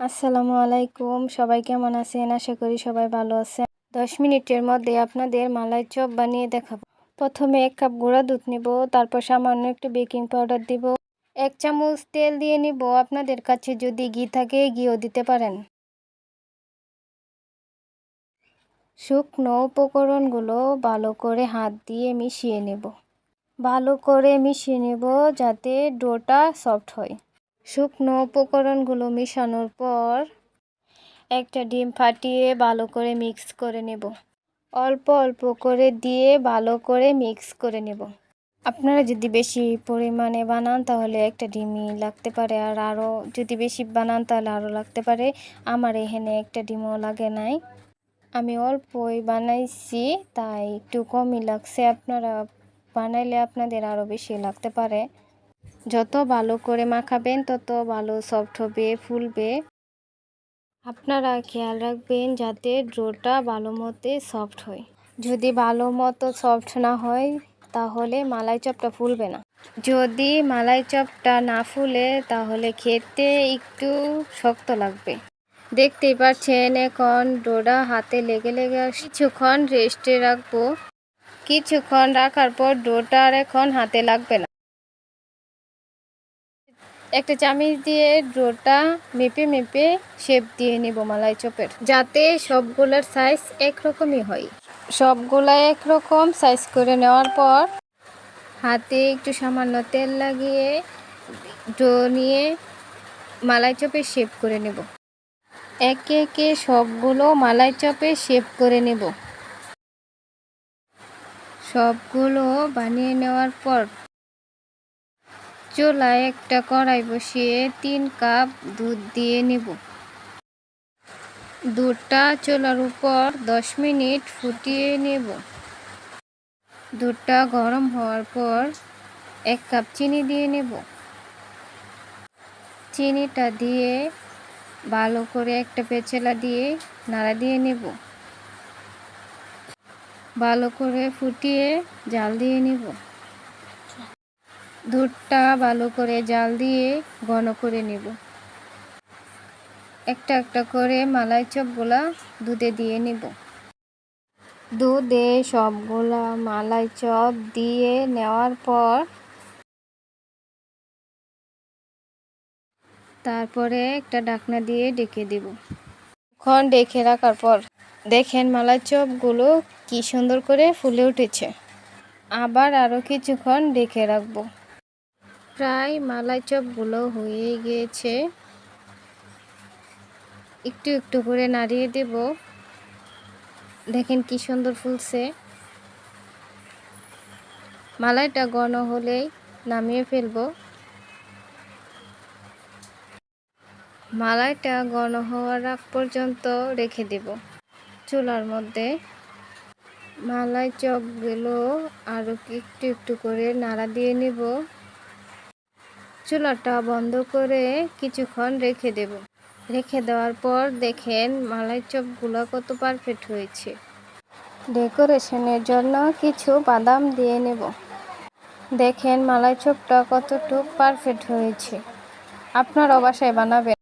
আসসালামু আলাইকুম। সবাই কেমন আছেন? আশা করি সবাই ভালো আছেন। দশ মিনিটের মধ্যে আপনাদের মালাই চপ বানিয়ে দেখাবো। প্রথমে এক কাপ গুঁড়া দুধ নিব, তারপর সামান্য একটু বেকিং পাউডার দিব। এক চামচ তেল দিয়ে নিব। আপনাদের কাছে যদি ঘি থাকে, ঘিও দিতে পারেন। শুকনো উপকরণগুলো ভালো করে হাত দিয়ে মিশিয়ে নেব। ভালো করে মিশিয়ে নেব যাতে ডোটা সফট হয়। শুকনো উপকরণগুলো মেশানোর পর একটা ডিম ফাটিয়ে ভালো করে মিক্স করে নেব। অল্প অল্প করে দিয়ে ভালো করে মিক্স করে নেব। আপনারা যদি বেশি পরিমাণে বানান তাহলে একটা ডিমই লাগতে পারে। আর আরও যদি বেশি বানান তাহলে আরও লাগতে পারে। আমার এখানে একটা ডিমও লাগে নাই। আমি অল্পই বানাইছি, তাই একটু কমই লাগছে। আপনারা বানাইলে আপনাদের আরও বেশি লাগতে পারে। যত ভালো করে মাখাবেন, তত ভালো সফট হবে, ফুলবে। আপনারা খেয়াল রাখবেন যাতে ড্রোটা ভালো মতে সফট হয়। যদি ভালো মতো সফট না হয়, তাহলে মালাই চপটা ফুলবে না। যদি মালাই চপটা না ফুলে, তাহলে খেতে একটু শক্ত লাগবে। দেখতেই পাচ্ছেন, এখন ডোডা হাতে লেগে লেগে কিছুক্ষণ রেস্টে রাখব। কিছুক্ষণ রাখার পর ডোটা আর এখন হাতে লাগবে না। একটা চামিচ দিয়ে ডোটা মেপে মেপে শেপ দিয়ে নেব মালাই চপের, যাতে সবগুলোর সাইজ একরকমই হয়। সবগুলা একরকম সাইজ করে নেওয়ার পর হাতে একটু সামান্য তেল লাগিয়ে ডো নিয়ে মালাই চপে শেপ করে নেব। একে একে সবগুলো মালাই চপে শেপ করে নেব। সবগুলো বানিয়ে নেওয়ার পর চুলায় একটা কড়াই বসিয়ে তিন কাপ দুধ দিয়ে নেব। দুধটা চুলার উপর দশ মিনিট ফুটিয়ে নেব। দুধটা গরম হওয়ার পর এক কাপ চিনি দিয়ে নেব। চিনিটা দিয়ে ভালো করে একটা পেঁচেলা দিয়ে নাড়া দিয়ে নেব। ভালো করে ফুটিয়ে জাল দিয়ে নেব। দুধটা ভালো করে জাল দিয়ে ঘন করে নেব। একটা একটা করে মালাই চপগুলা দুধে দিয়ে নেব। দুধে সবগুলা মালাই চপ দিয়ে নেওয়ার পর তারপরে একটা ডাকনা দিয়ে ডেকে দেব। ক্ষণ ডেকে রাখার পর দেখেন মালাই চপগুলো কি সুন্দর করে ফুলে উঠেছে। আবার আরও কিছুক্ষণ ডেকে রাখব। প্রায় মালাই চপগুলো হয়ে গিয়েছে একটু একটু করে নাড়িয়ে দেব। দেখেন কি সুন্দর ফুলছে। মালাইটা ঘন হলেই নামিয়ে ফেলব। মালাইটা ঘন হওয়ার আগ পর্যন্ত রেখে দেব। চুলার মধ্যে মালাই চপগুলো আরও একটু একটু করে নাড়া দিয়ে নেব। চুলাটা বন্ধ করে কিছুক্ষণ রেখে দেব। রেখে দেওয়ার পর দেখেন মালাই চপগুলো কত পারফেক্ট হয়েছে। ডেকোরেশনের জন্য কিছু বাদাম দিয়ে নেব। দেখেন মালাই চপটা কতটুক পারফেক্ট হয়েছে। আপনার বাসায় বানাবেন।